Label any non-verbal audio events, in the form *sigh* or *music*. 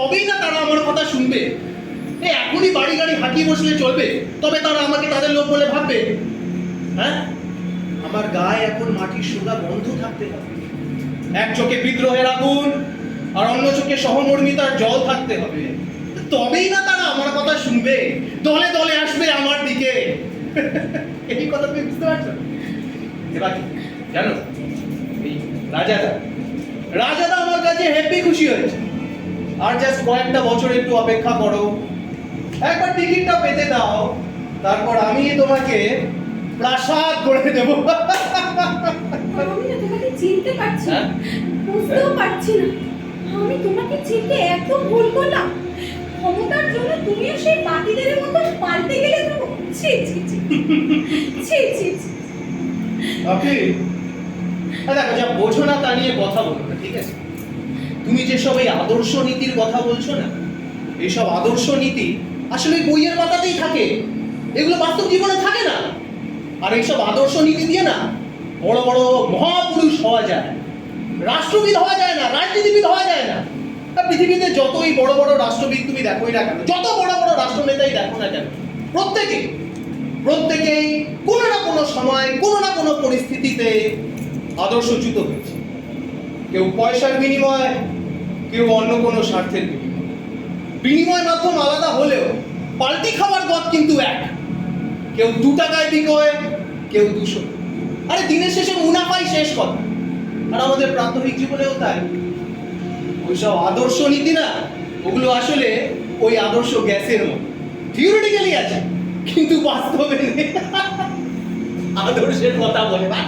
তবেই না তারা আমার কথা শুনবে। এখনই বাড়ি গাড়ি হাঁটিয়ে বসলে চলবে। তবে তারা আমাকে তাদের লোক বলে ভাববে। হ্যাঁ? আমার গায়ে এখন মাটির সোনা বন্ধ থাকতে হবে। এক চোখে বিদ্রোহের আগুন, আর অন্য চোখে সহমর্মিতার জল থাকতে হবে। তবেই না তারা আমার কথা শুনবে। দলে দলে আসবে আমার দিকে। *laughs* এই কথা তুমি বুঝতে পারছ? এবার জানো? এই রাজাদা। রাজাদা আমার কাছে হ্যাপি খুশি হয়েছে। আর জাস্ট কয়েকটা বছর একটু অপেক্ষা করো। একবার টিকিটটা পেতে দাও। তারপর আমি তোমাকে প্রাসাদ করে দেবো। আমি তোমাকে চিনতে পারছি হ্যাঁ? বুঝতেও পারছি না। আমি তোমাকে চিনতে এত ভুল করলাম। ক্ষমতার জন্য তুমিও সেই বাকিদের মতো পাল্টে গেলে তো ছি ছি ছি। ছি ছি ছি। ওকে দেখো যা বোঝো না তা নিয়ে কথা বলো না ঠিক আছে? তুমি যেসব এই আদর্শ নীতির কথা বলছো না এইসব আদর্শ নীতি আসলে বইয়ের পাতাতেই থাকে। এগুলো বাস্তব জীবনে থাকে না। আর এইসব আদর্শ নীতি দিয়ে না বড় বড় মহাপুরুষ হওয়া যায়। রাষ্ট্রবিদ হওয়া যায় না, রাজনীতিবিদ হওয়া যায় না। পৃথিবীতে যতই বড় বড় রাষ্ট্রবিদ তুমি দেখোই না কেন, যত বড় বড় রাষ্ট্রনেতাই দেখো না কেন, প্রত্যেকে, প্রত্যেকেই কোনো না কোনো সময়, কোনো না কোনো পরিস্থিতিতে আদর্শচ্যুত হয়েছে। কেউ পয়সার বিনিময় কেউ অন্য কোনো স্বার্থের বিনিময়। বিনিময় মাধ্যম আলাদা হলেও পাল্টি খাওয়ার গদ কিন্তু এক। কেউ দু টাকায় বিকয় কেউ দুশো। আরে দিনের শেষে মুনাফাই শেষ কথা। আর আমাদের প্রাথমিক জীবনেও তাই। ওইসব আদর্শ নীতি না, ওগুলো আসলে ওই আদর্শ গ্যাসের মতো। থিওরিটিক্যালি আছে, কিন্তু বাস্তবে আদর্শের কথা বলে ভাই